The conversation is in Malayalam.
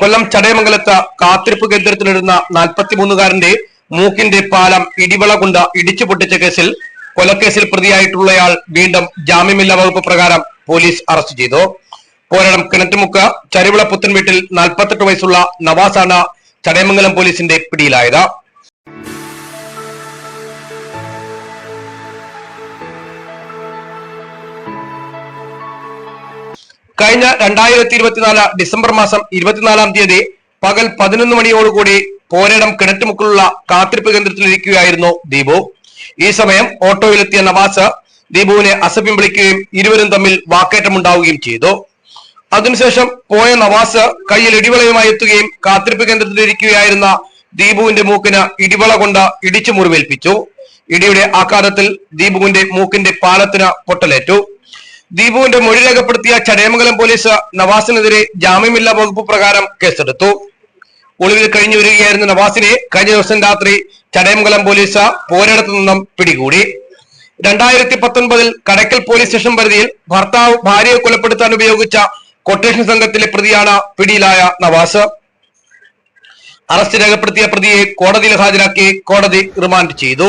കൊല്ലം ചടയമംഗലത്ത് കാത്തിരിപ്പ് കേന്ദ്രത്തിലിരുന്ന നാൽപ്പത്തിമൂന്നുകാരന്റെ മൂക്കിന്റെ പാലം ഇടിവള കൊണ്ട് ഇടിച്ചു പൊട്ടിച്ച കേസിൽ കൊലക്കേസിൽ പ്രതിയായിട്ടുള്ളയാൾ വീണ്ടും ജാമ്യമില്ലാ വകുപ്പ് പ്രകാരം പോലീസ് അറസ്റ്റ് ചെയ്തു. പോരാടം കിണറ്റുമുക്ക് ചരിവിള പുത്തൻ വീട്ടിൽ നാൽപ്പത്തെട്ട് വയസ്സുള്ള നവാസാണ് ചടയമംഗലം പോലീസിന്റെ പിടിയിലായത്. കഴിഞ്ഞ രണ്ടായിരത്തി ഇരുപത്തിനാല് ഡിസംബർ മാസം ഇരുപത്തിനാലാം തീയതി പകൽ പതിനൊന്ന് മണിയോടുകൂടി പോരേടം കിണറ്റുമുക്കിലുള്ള കാത്തിരിപ്പ് കേന്ദ്രത്തിലിരിക്കുകയായിരുന്നു ദീപു. ഈ സമയം ഓട്ടോയിലെത്തിയ നവാസ് ദീപുവിനെ അസഭ്യം വിളിക്കുകയും ഇരുവരും തമ്മിൽ വാക്കേറ്റമുണ്ടാവുകയും ചെയ്തു. അതിനുശേഷം പോയ നവാസ് കയ്യിൽ ഇടിവളയുമായി എത്തുകയും കാത്തിരിപ്പ് കേന്ദ്രത്തിലിരിക്കുകയായിരുന്ന ദീപുവിന്റെ മൂക്കിന് ഇടിവള കൊണ്ട് ഇടിച്ചു മുറിവേൽപ്പിച്ചു ഇടിയുടെ ആഘാതത്തിൽ ദീപുവിന്റെ മൂക്കിന്റെ പാലത്തിന് പൊട്ടലേറ്റു. ദീപുവിന്റെ മൊഴി രേഖപ്പെടുത്തിയ ചടയമംഗലം പോലീസ് നവാസിനെതിരെ ജാമ്യമില്ലാ വകുപ്പ് പ്രകാരം കേസെടുത്തു. ഒളിവിൽ കഴിഞ്ഞു വരികയായിരുന്ന നവാസിനെ കഴിഞ്ഞ ദിവസം രാത്രി ചടയമംഗലം പോലീസ് പോരിടത്തു നിന്നും പിടികൂടി. രണ്ടായിരത്തി പത്തൊൻപതിൽ കടക്കൽ പോലീസ് സ്റ്റേഷൻ പരിധിയിൽ ഭർത്താവ് ഭാര്യയെ കൊലപ്പെടുത്താൻ ഉപയോഗിച്ച കൊട്ടേഷൻ സംഘത്തിലെ പ്രതിയാണ് പിടിയിലായ നവാസ്. അറസ്റ്റ് രേഖപ്പെടുത്തിയ പ്രതിയെ കോടതിയിൽ ഹാജരാക്കി കോടതി റിമാൻഡ് ചെയ്തു.